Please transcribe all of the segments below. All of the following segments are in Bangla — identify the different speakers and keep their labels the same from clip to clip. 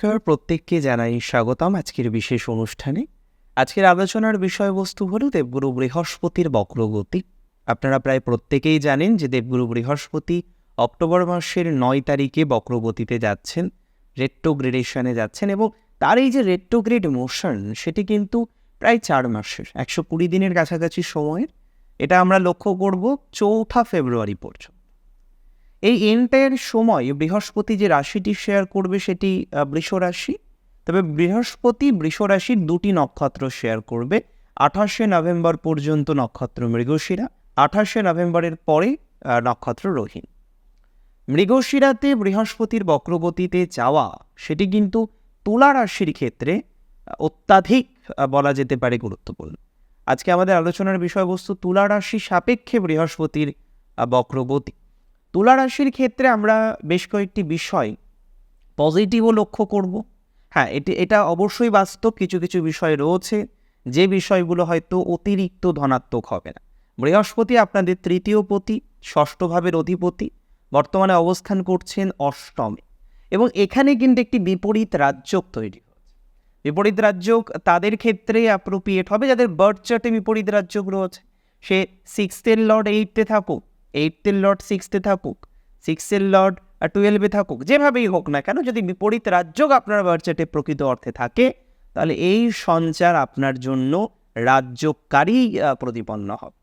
Speaker 1: নমস্কার, প্রত্যেককে জানাই স্বাগতম আজকের বিশেষ অনুষ্ঠানে। আজকের আলোচনার বিষয়বস্তু হল দেবগুরু বৃহস্পতির বক্রগতি। আপনারা প্রায় প্রত্যেকেই জানেন যে দেবগুরু বৃহস্পতি অক্টোবর মাসের নয় তারিখে বক্রগতিতে যাচ্ছেন রেট্রোগ্রেডেশনে যাচ্ছেন এবং তার এই যে রেট্রোগ্রেড মোশন সেটি কিন্তু প্রায় চার মাসের, একশো কুড়ি দিনের কাছাকাছি সময়ের। এটা আমরা লক্ষ্য করব চৌঠা ফেব্রুয়ারি পর্যন্ত। এই এন্টায়ার সময় বৃহস্পতি যে রাশিটি শেয়ার করবে সেটি বৃষ রাশি। তবে বৃহস্পতি বৃষ রাশির দুটি নক্ষত্র শেয়ার করবে। আঠাশে নভেম্বর পর্যন্ত নক্ষত্র মৃগশিরা, আঠাশে নভেম্বরের পরে নক্ষত্র রোহিণ। মৃগশিরাতে বৃহস্পতির বক্রগতিতে যাওয়া, সেটি কিন্তু তুলা রাশির ক্ষেত্রে অত্যাধিক বলা যেতে পারে গুরুত্বপূর্ণ। আজকে আমাদের আলোচনার বিষয়বস্তু তুলা রাশি সাপেক্ষে বৃহস্পতির বক্রগতি। তুলা রাশির ক্ষেত্রে আমরা বেশ কয়েকটি বিষয় পজিটিভও লক্ষ্য করব। হ্যাঁ এটি, এটা অবশ্যই বাস্তব, কিছু কিছু বিষয় রয়েছে। যে বিষয়গুলো হয়তো অতিরিক্ত ধনাত্মক হবে না। বৃহস্পতি আপনাদের তৃতীয় পতি ষষ্ঠ ভাবের অধিপতি, বর্তমানে অবস্থান করছেন অষ্টমে। এবং এখানে কিন্তু একটি বিপরীত রাজ্যক তৈরি হচ্ছে বিপরীত রাজ্যক তাদের ক্ষেত্রে অ্যাপ্রোপ্রিয়েট হবে। যাদের বার্থ চার্টে বিপরীত রাজ্যক রয়েছে, সে সিক্সথের লর্ড এইটতে থাকুক এইটথের লর্ড সিক্সথে থাকুক সিক্সের লর্ড টুয়েলভে থাকুক, যেভাবেই হোক না কেন, যদি বিপরীত রাজ্যক আপনার বার্চেটে প্রকৃত অর্থে থাকে, তাহলে এই সঞ্চার আপনার জন্য রাজ্যকারী প্রতিপন্ন হবে।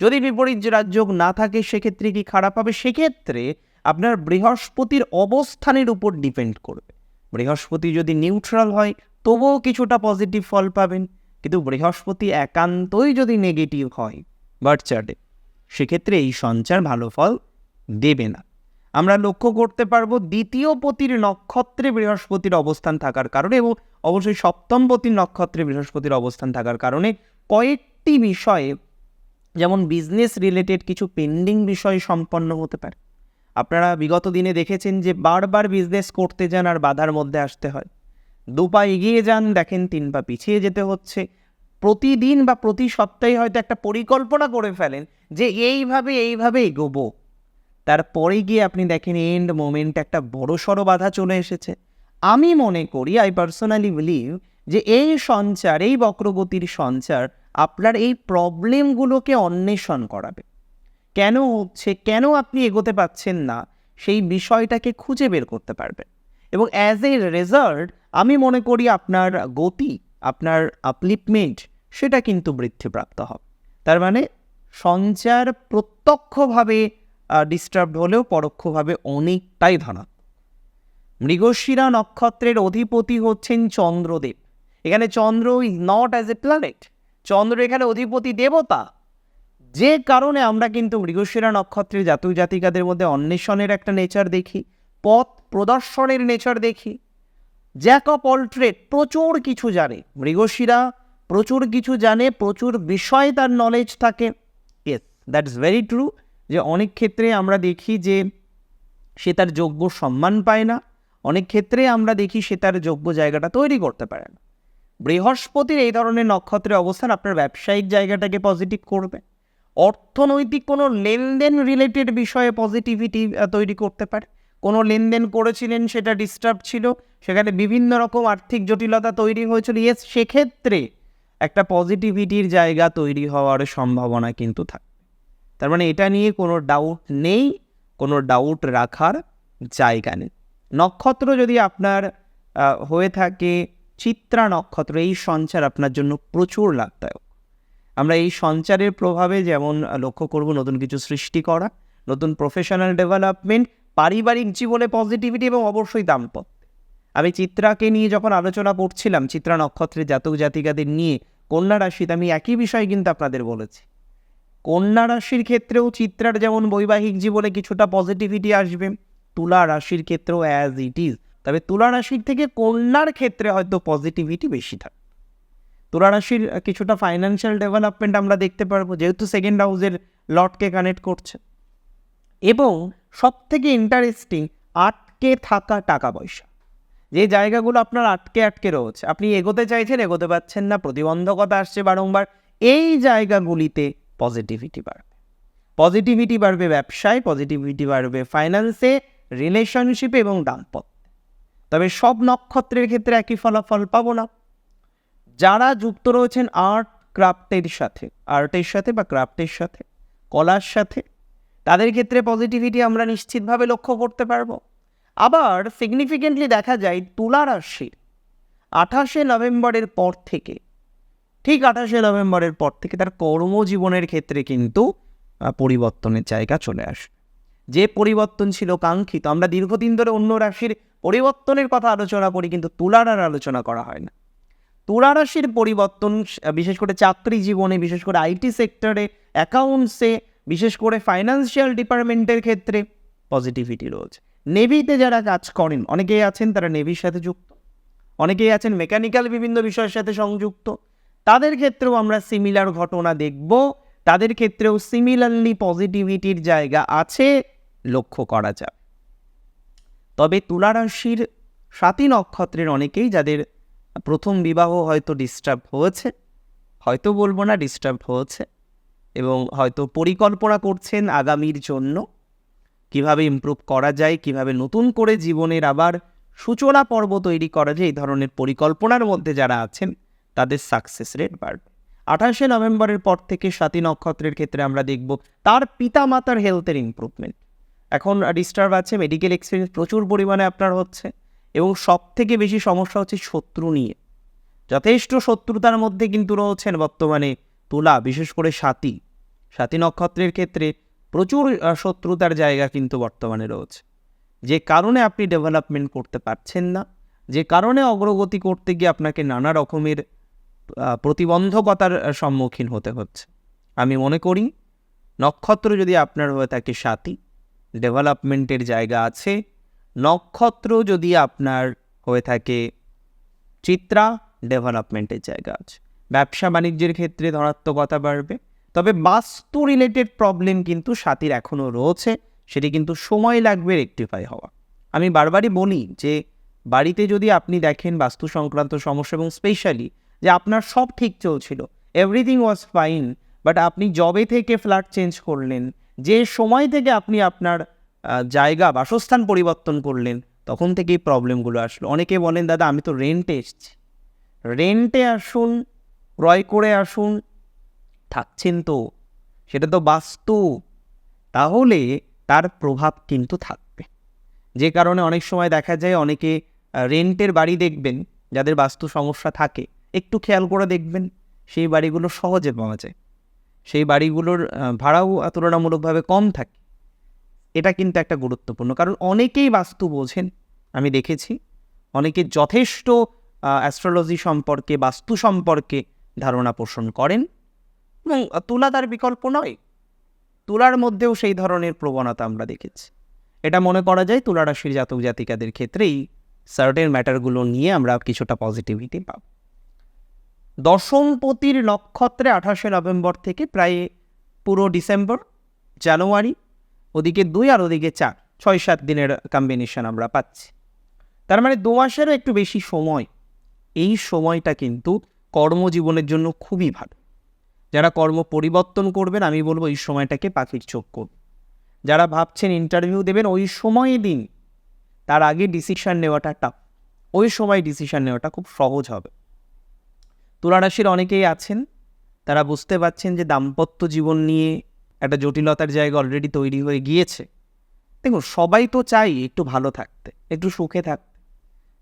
Speaker 1: যদি বিপরীত যে রাজ্যক না থাকে, সেক্ষেত্রে কি খারাপ হবে? সেক্ষেত্রে আপনার বৃহস্পতির অবস্থানের উপর ডিপেন্ড করবে। বৃহস্পতি যদি নিউট্রাল হয়, তবুও কিছুটা পজিটিভ ফল পাবেন। কিন্তু বৃহস্পতি একান্তই যদি নেগেটিভ হয় বার্থ চার্টে সেক্ষেত্রে এই সঞ্চার ভালো ফল দেবে না। আমরা লক্ষ্য করতে পারব দ্বিতীয় পতির নক্ষত্রে বৃহস্পতির অবস্থান থাকার কারণে এবং অবশ্যই সপ্তম পতির নক্ষত্রে বৃহস্পতির অবস্থান থাকার কারণে কয়েকটি বিষয়ে, যেমন বিজনেস রিলেটেড কিছু পেন্ডিং বিষয় সম্পন্ন হতে পারে। আপনারা বিগত দিনে দেখেছেন যে বারবার বিজনেস করতে যান আর বাধার মধ্যে আসতে হয়। দু পা এগিয়ে যান, দেখেন তিন পা পিছিয়ে যেতে হচ্ছে। প্রতিদিন বা প্রতি সপ্তাহে হয়তো একটা পরিকল্পনা করে ফেলেন যে এইভাবে এইভাবে এগোবো। তারপরে গিয়ে আপনি দেখেন এন্ড মোমেন্ট একটা বড় সড়ো বাধা চলে এসেছে। আমি মনে করি আই পার্সোনালি বিলিভ যে এই সঞ্চার, এই বক্রগতির সঞ্চার আপনার এই প্রবলেমগুলোকে অন্বেষণ করাবে। কেন হচ্ছে, কেন আপনি এগোতে পাচ্ছেন না, সেই বিষয়টাকে খুঁজে বের করতে পারবেন। এবং অ্যাজ এ রেজাল্ট আমি মনে করি আপনার গতি, আপনার আপলিপমেন্ট সেটা কিন্তু বৃদ্ধিপ্রাপ্ত হবে। তার মানে সঞ্চার প্রত্যক্ষভাবে ডিস্টার্ব হলেও পরোক্ষভাবে অনেকটাই ধনাত্মক। মৃগশিরা নক্ষত্রের অধিপতি হচ্ছেন চন্দ্রদেব। এখানে Chandra is not as a planet Chandra এখানে অধিপতি দেবতা। যে কারণে আমরা কিন্তু মৃগশিরা নক্ষত্রের জাতক জাতিকাদের মধ্যে অন্বেষণের একটা নেচার দেখি, পথ প্রদর্শনের নেচার দেখি। জ্যাক অফ অল ট্রেড প্রচুর কিছু জানে। মৃগশিরা প্রচুর কিছু জানে, প্রচুর বিষয়ে তার নলেজ থাকে। Yes that is very true যে অনেক ক্ষেত্রে আমরা দেখি যে সে তার যোগ্য সম্মান পায় না। অনেক ক্ষেত্রে আমরা দেখি সে তার যোগ্য জায়গাটা তৈরি করতে পারে না। বৃহস্পতির এই ধরনের নক্ষত্রের অবস্থান আপনার ব্যবসায়িক জায়গাটাকে পজিটিভ করবে। অর্থনৈতিক কোনো লেনদেন রিলেটেড বিষয়ে পজিটিভিটি তৈরি করতে পারে। কোনো লেনদেন করেছিলেন, সেটা ডিস্টার্ব ছিল। সেখানে বিভিন্ন রকম আর্থিক জটিলতা তৈরি হয়েছিল। ইয়েস সেক্ষেত্রে একটা পজিটিভিটির জায়গা তৈরি হওয়ার সম্ভাবনা কিন্তু থাকে। তার মানে এটা নিয়ে কোনো ডাউট নেই, কোনো ডাউট রাখার জায়গা নেই। নক্ষত্র যদি আপনার হয়ে থাকে, চিত্রা নক্ষত্র, এই সঞ্চার আপনার জন্য প্রচুর লাভদায়ক। আমরা এই সঞ্চারের প্রভাবে যেমন লক্ষ্য করব নতুন কিছু সৃষ্টি করা, নতুন প্রফেশনাল ডেভেলপমেন্ট পারিবারিক জীবনে পজিটিভিটি এবং অবশ্যই দাম্পত্য। আমি চিত্রাকে নিয়ে যখন আলোচনা করছিলাম, চিত্রা নক্ষত্রের জাতক জাতিকাদের নিয়ে কন্যা রাশিতে আমি একই বিষয় কিন্তু আপনাদের বলেছি। কন্যা রাশির ক্ষেত্রেও চিত্রার যেমন বৈবাহিক জীবনে কিছুটা পজিটিভিটি আসবে, তুলা রাশির ক্ষেত্রেও অ্যাজ ইট ইজ তবে তুলা রাশির থেকে কন্যার ক্ষেত্রে হয়তো পজিটিভিটি বেশি থাকে। তুলা রাশির কিছুটা ফাইন্যান্সিয়াল ডেভেলপমেন্ট আমরা দেখতে পারব, যেহেতু সেকেন্ড হাউসের লটকে কানেক্ট করছে। এবং সব থেকে ইন্টারেস্টিং আটকে থাকা টাকা পয়সা। যে জায়গাগুলো আপনার আটকে আটকে রয়েছে, আপনি এগোতে চাইছেন, এগোতে পারছেন না, প্রতিবন্ধকতা আসছে বারংবার, এই জায়গাগুলিতে পজিটিভিটি বাড়বে। পজিটিভিটি বাড়বে ব্যবসায় পজিটিভিটি বাড়বে ফাইন্যান্সে রিলেশনশিপে এবং দাম্পত্যে। তবে সব নক্ষত্রের ক্ষেত্রে একই ফলাফল পাবো না। যারা যুক্ত রয়েছেন আর্ট ক্রাফটের সাথে আর্টের সাথে বা ক্রাফটের সাথে, কলার সাথে, তাদের ক্ষেত্রে পজিটিভিটি আমরা নিশ্চিতভাবে লক্ষ্য করতে পারব। আবার সিগনিফিকেন্টলি দেখা যায় তুলা রাশির আঠাশে নভেম্বরের পর থেকে। ঠিক আঠাশে নভেম্বরের পর থেকে তার কর্মজীবনের ক্ষেত্রে কিন্তু পরিবর্তনের জায়গা চলে আসে। যে পরিবর্তন ছিল কাঙ্ক্ষিত, আমরা দীর্ঘদিন ধরে অন্য রাশির পরিবর্তনের কথা আলোচনা করি, কিন্তু তুলার আর আলোচনা করা হয় না। তুলা রাশির পরিবর্তন বিশেষ করে চাকরি জীবনে, বিশেষ করে আইটি সেক্টরে অ্যাকাউন্টসে বিশেষ করে ফাইন্যান্সিয়াল ডিপার্টমেন্টের ক্ষেত্রে পজিটিভিটি রয়েছে। নেভিতে যারা কাজ করেন, অনেকেই আছেন তারা নেভির সাথে যুক্ত, অনেকেই আছেন মেকানিক্যাল বিভিন্ন বিষয়ের সাথে সংযুক্ত। তাদের ক্ষেত্রেও আমরা সিমিলার ঘটনা দেখব। তাদের ক্ষেত্রেও সিমিলারলি পজিটিভিটির জায়গা আছে, লক্ষ্য করা যায় তবে তুলা রাশির সাতী নক্ষত্রের অনেকেই যাদের প্রথম বিবাহ হয়তো ডিস্টার্ব হয়েছে, হয়তো বলব না ডিস্টার্ব হয়েছে, এবং হয়তো পরিকল্পনা করছেন আগামীর জন্য। কীভাবে ইমপ্রুভ করা যায়, কীভাবে নতুন করে জীবনের আবার সূচনা পর্ব তৈরি করা যায়, এই ধরনের পরিকল্পনার মধ্যে যারা আছেন, তাদের সাকসেস রেট বাড়বে। আঠাশে নভেম্বরের পর থেকে সাতী নক্ষত্রের ক্ষেত্রে আমরা দেখব তার পিতা মাতার হেলথের ইমপ্রুভমেন্ট এখন ডিস্টার্ব আছে মেডিকেল এক্সপিরিয়েন্স প্রচুর পরিমাণে আপনার হচ্ছে এবং সব থেকে বেশি সমস্যা হচ্ছে শত্রু নিয়ে। যথেষ্ট শত্রুতার মধ্যে কিন্তু রয়েছেন বর্তমানে তুলা, বিশেষ করে সাতী। সাতী নক্ষত্রের ক্ষেত্রে প্রচুর শত্রুতার জায়গা কিন্তু বর্তমানে রয়েছে। যে কারণে আপনি ডেভেলপমেন্ট করতে পারছেন না, যে কারণে অগ্রগতি করতে গিয়ে আপনাকে নানা রকমের প্রতিবন্ধকতার সম্মুখীন হতে হচ্ছে। আমি মনে করি নক্ষত্র যদি আপনার হয়ে থাকে সাথী ডেভেলপমেন্টের জায়গা আছে। নক্ষত্র যদি আপনার হয়ে থাকে চিত্রা ডেভেলপমেন্টের জায়গা আছে। ব্যবসা বাণিজ্যের ক্ষেত্রে ধনাত্মকতা বাড়বে। তবে বাস্তু রিলেটেড প্রবলেম কিন্তু সাথীর এখনও রয়েছে, সেটি কিন্তু সময় লাগবে রেকটিফাই হওয়া। আমি বারবারই বলি যে, বাড়িতে যদি আপনি দেখেন বাস্তু সংক্রান্ত সমস্যা এবং স্পেশালি যে আপনার সব ঠিক চলছিল এভরিথিং ওয়াজ ফাইন বাট আপনি জবে থেকে ফ্ল্যাট চেঞ্জ করলেন, যে সময় থেকে আপনি আপনার জায়গা, বাসস্থান পরিবর্তন করলেন, তখন থেকেই প্রবলেমগুলো আসলো। অনেকে বলেন, দাদা, আমি তো রেন্টে এসেছি। রেন্টে আসুন, ক্রয় করে আসুন থাকছেন তো, সেটা তো বাস্তু। তাহলে তার প্রভাব কিন্তু থাকবে। যে কারণে অনেক সময় দেখা যায় অনেকে রেন্টের বাড়ি দেখবেন, যাদের বাস্তু সমস্যা থাকে, একটু খেয়াল করে দেখবেন, সেই বাড়িগুলো সহজে পাওয়া যায়। সেই বাড়িগুলোর ভাড়াও তুলনামূলকভাবে কম থাকে। এটা কিন্তু একটা গুরুত্বপূর্ণ। কারণ অনেকেই বাস্তু বোঝেন, আমি দেখেছি। অনেকে যথেষ্ট অ্যাস্ট্রোলজি সম্পর্কে, বাস্তু সম্পর্কে ধারণা পোষণ করেন। এবং তুলা তার বিকল্প নয়। তুলার মধ্যেও সেই ধরনের প্রবণতা আমরা দেখেছি। এটা মনে করা যায় তুলা রাশির জাতক জাতিকাদের ক্ষেত্রেই সার্টেন ম্যাটারগুলো নিয়ে আমরা কিছুটা পজিটিভিটি পাব। দশমপতির নক্ষত্রে আঠাশে নভেম্বর থেকে প্রায় পুরো ডিসেম্বর, জানুয়ারি, ওদিকে দুই আর ওদিকে চার, ছয়, সাত দিনের কম্বিনেশন আমরা পাচ্ছি। তার মানে দু মাসেরও একটু বেশি সময়। এই সময়টা কিন্তু কর্মজীবনের জন্য খুবই ভালো। যারা কর্ম পরিবর্তন করবেন, আমি বলব এই সময়টাকে পাখির চোখ করুন যারা ভাবছেন ইন্টারভিউ দেবেন, ওই সময় দিন। তার আগে ডিসিশন নেওয়াটা টাফ ওই সময় ডিসিশন নেওয়াটা খুব সহজ হবে। তুলারাশির অনেকেই আছেন, তারা বুঝতে পারছেন যে দাম্পত্য জীবন নিয়ে একটা জটিলতার জায়গা অলরেডি তৈরি হয়ে গিয়েছে। দেখুন, সবাই তো চাই একটু ভালো থাকতে, একটু সুখে থাকতে।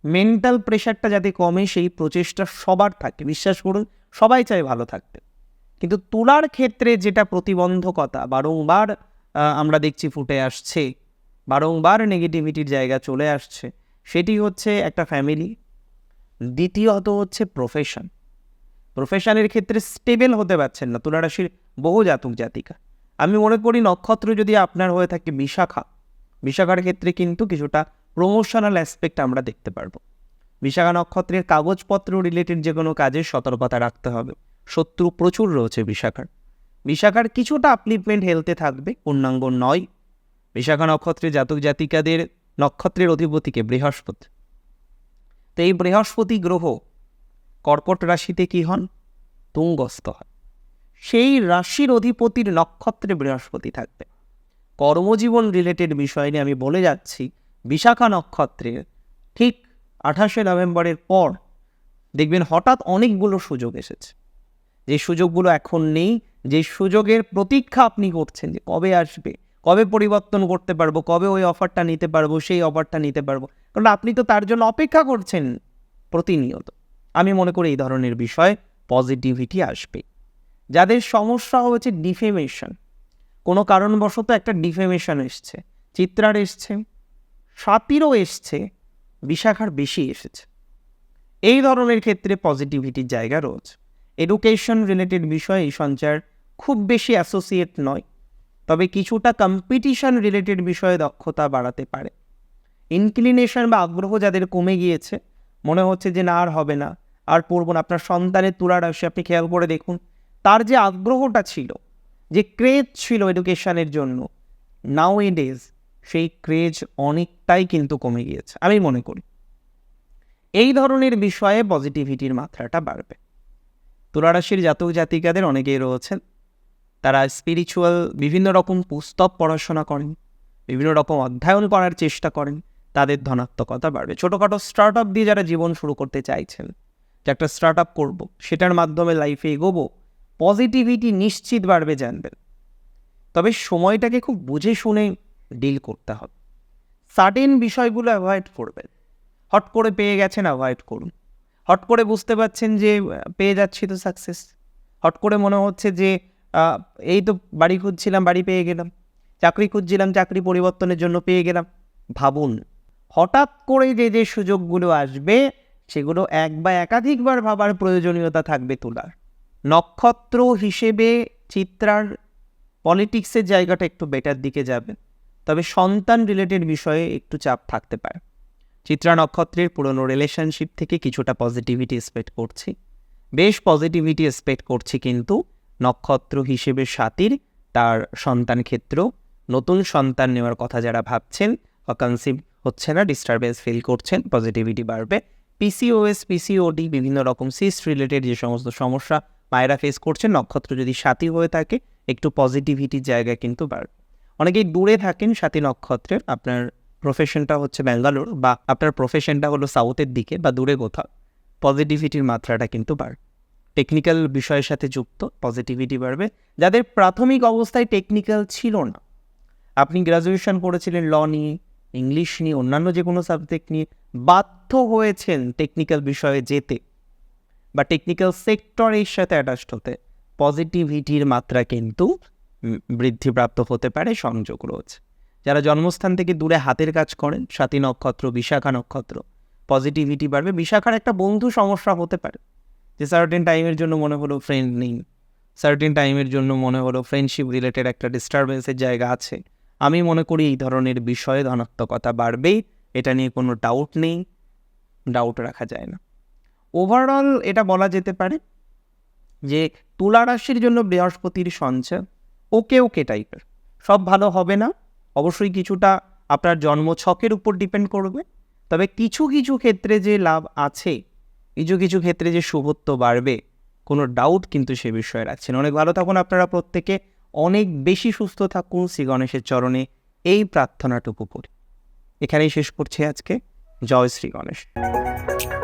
Speaker 1: মেন্টাল প্রেশারটা যাতে কমে, সেই প্রচেষ্টা সবার থাকে। বিশ্বাস করুন, সবাই চায় ভালো থাকতে। কিন্তু তুলার ক্ষেত্রে যেটা প্রতিবন্ধকতা বারংবার আমরা দেখছি ফুটে আসছে, বারংবার নেগেটিভিটির জায়গা চলে আসছে, সেটি হচ্ছে একটা ফ্যামিলি দ্বিতীয়ত হচ্ছে প্রফেশন প্রফেশনের ক্ষেত্রে স্টেবল হতে পারছেন না, তুলা রাশির বহু জাতক জাতিকা। আমি মনে করি নক্ষত্র যদি আপনার হয়ে থাকে বিশাখা, বিশাখার ক্ষেত্রে কিন্তু কিছুটা প্রমোশনাল অ্যাসপেক্ট আমরা দেখতে পারব। বিশাখা নক্ষত্রের কাগজপত্র রিলেটেড যে কোনো কাজে সতর্কতা রাখতে হবে। শত্রু প্রচুর রয়েছে বিশাখার। বিশাখার কিছুটা আপলিপমেন্ট হেলতে থাকবে, পূর্ণাঙ্গ নয়। বিশাখা নক্ষত্রের জাতক জাতিকাদের নক্ষত্রের অধিপতিকে বৃহস্পতি। তো এই বৃহস্পতি গ্রহ কর্কট রাশিতে কি হন? তুঙ্গস্থ হয়। সেই রাশির অধিপতির নক্ষত্রে বৃহস্পতি থাকবে। কর্মজীবন রিলেটেড বিষয় নিয়ে আমি বলে যাচ্ছি, বিশাখা নক্ষত্রে ঠিক আঠাশে নভেম্বরের পর দেখবেন হঠাৎ অনেকগুলো সুযোগ এসেছে। যে সুযোগগুলো এখন নেই, যে সুযোগের প্রতীক্ষা আপনি করছেন যে কবে আসবে, কবে পরিবর্তন করতে পারব, কবে ওই অফারটা নিতে পারব, সেই অফারটা নিতে পারব, কারণ আপনি তো তার জন্য অপেক্ষা করছেন প্রতিনিয়ত। আমি মনে করি এই ধরনের বিষয় পজিটিভিটি আসবে। যাদের সমস্যা হয়েছে ডিফেমেশন কোনো কারণবশত একটা ডিফেমেশন এসছে, চিত্রার এসছে সাতিরও এসছে, বিশাখার বেশি এসেছে। এই ধরনের ক্ষেত্রে পজিটিভিটির জায়গা রয়েছে। এডুকেশন রিলেটেড বিষয়ে এই সঞ্চার খুব বেশি অ্যাসোসিয়েট নয়, তবে কিছুটা কম্পিটিশন রিলেটেড বিষয়ে দক্ষতা বাড়াতে পারে। ইনক্লিনেশন বা আগ্রহ যাদের কমে গিয়েছে, মনে হচ্ছে যে না, আর হবে না, আর পড়ব না। আপনার সন্তানের তুলার আসে আপনি খেয়াল করে দেখুন, তার যে আগ্রহটা ছিল, যে ক্রেজ ছিল এডুকেশনের জন্য নাও এ ডেজ সেই ক্রেজ অনেকটাই কিন্তু কমে গিয়েছে, আমি মনে করি। এই ধরনের বিষয়ে পজিটিভিটির মাত্রাটা বাড়বে। তুলারাশির জাতক জাতিকাদের অনেকেই রয়েছেন। তারা স্পিরিচুয়াল বিভিন্ন রকম পুস্তক পড়াশোনা করেন, বিভিন্ন রকম অধ্যয়ন করার চেষ্টা করেন, তাদের ধনাত্মকতা বাড়বে। ছোটোখাটো স্টার্ট আপ দিয়ে যারা জীবন শুরু করতে চাইছেন, যে একটা স্টার্ট আপ করব, সেটার মাধ্যমে লাইফে এগোবো পজিটিভিটি নিশ্চিত বাড়বে জানবেন। তবে সময়টাকে খুব বুঝে শুনে ডিল করতে হবে। সার্টেন বিষয়গুলো অ্যাভয়েড করবেন। হট করে পেয়ে গেছেন অ্যাভয়েড করুন। হট করে বুঝতে পারছেন যে পেয়ে যাচ্ছি তো সাকসেস হট করে মনে হচ্ছে যে এই তো বাড়ি খুঁজছিলাম, বাড়ি পেয়ে গেলাম। চাকরি খুঁজছিলাম, চাকরি পরিবর্তনের জন্য পেয়ে গেলাম। ভাবুন, হঠাৎ করে যে যে সুযোগগুলো আসবে, সেগুলো এক বা একাধিকবার ভাবার প্রয়োজনীয়তা থাকবে তোলার। নক্ষত্র হিসেবে চিত্রার পলিটিক্সের জায়গাটা একটু বেটার দিকে যাবে। তবে সন্তান রিলেটেড বিষয়ে একটু চাপ থাকতে পারে। চিত্রা নক্ষত্রের পুরনো রিলেশনশিপ থেকে কিছুটা পজিটিভিটি এক্সপেক্ট করছি। বেশ পজিটিভিটি এক্সপেক্ট করছি কিন্তু নক্ষত্র হিসেবে সাতির, তার সন্তান ক্ষেত্র, নতুন সন্তান নেওয়ার কথা যারা ভাবছেন বা কনসিভ হচ্ছে না ডিস্টারবেন্স ফিল করছেন পজিটিভিটি বাড়বে। পিসিওএস পিসিওডি বিভিন্ন রকম সিস্ট রিলেটেড যে সমস্ত সমস্যা মায়েরা ফেস করছেন, নক্ষত্র যদি সাথী হয়ে থাকে, একটু পজিটিভিটির জায়গা কিন্তু বাড়বে। অনেকেই দূরে থাকেন সাথী নক্ষত্রের, আপনার প্রফেশনটা হচ্ছে ব্যাঙ্গালোর বা আপনার প্রফেশনটা হলো সাউথের দিকে বা দূরে কোথাও পজিটিভিটির মাত্রাটা কিন্তু বাড়বে টেকনিক্যাল বিষয়ের সাথে যুক্ত পজিটিভিটি বাড়বে। যাদের প্রাথমিক অবস্থায় টেকনিক্যাল ছিল না, আপনি গ্র্যাজুয়েশন করেছিলেন ল নিয়ে ইংলিশ নিয়ে, অন্যান্য যে কোনো সাবজেক্ট নিয়ে, বাধ্য হয়েছেন টেকনিক্যাল বিষয়ে যেতে বা টেকনিক্যাল সেক্টরের সাথে অ্যাটাচড হতে পজিটিভিটির মাত্রা কিন্তু বৃদ্ধিপ্রাপ্ত হতে পারে, সংযোগ রয়েছে। যারা জন্মস্থান থেকে দূরে হাতের কাজ করেন, সাতী নক্ষত্র, বিশাখা নক্ষত্র পজিটিভিটি বাড়বে। বিশাখার একটা বন্ধু সমস্যা হতে পারে। যে সার্টেন টাইমের জন্য মনে হলো ফ্রেন্ড নেই সার্টেন টাইমের জন্য মনে হলো ফ্রেন্ডশিপ রিলেটেড একটা ডিস্টারবেন্সের জায়গা আছে। আমি মনে করি এই ধরনের বিষয়ে ধনাত্মকতা বাড়বেই, এটা নিয়ে কোনো ডাউট নেই ডাউট রাখা যায় না। ওভারঅল এটা বলা যেতে পারে যে তুলা রাশির জন্য বৃহস্পতির সঞ্চয় ওকে ওকে টাইপের সব ভালো হবে না অবশ্যই কিছুটা আপনার জন্মছকের উপর ডিপেন্ড করবে। তবে কিছু কিছু ক্ষেত্রে যে লাভ আছে, কিছু কিছু ক্ষেত্রে যে শুভত্ব বাড়বে, কোনো ডাউট কিন্তু সে বিষয়ে রাখছেন। অনেক ভালো থাকুন আপনারা প্রত্যেকে। অনেক বেশি সুস্থ থাকুন শ্রী গণেশের চরণে। এই প্রার্থনাটুকু করি। এখানেই শেষ করছি আজকে। জয় শ্রী গণেশ।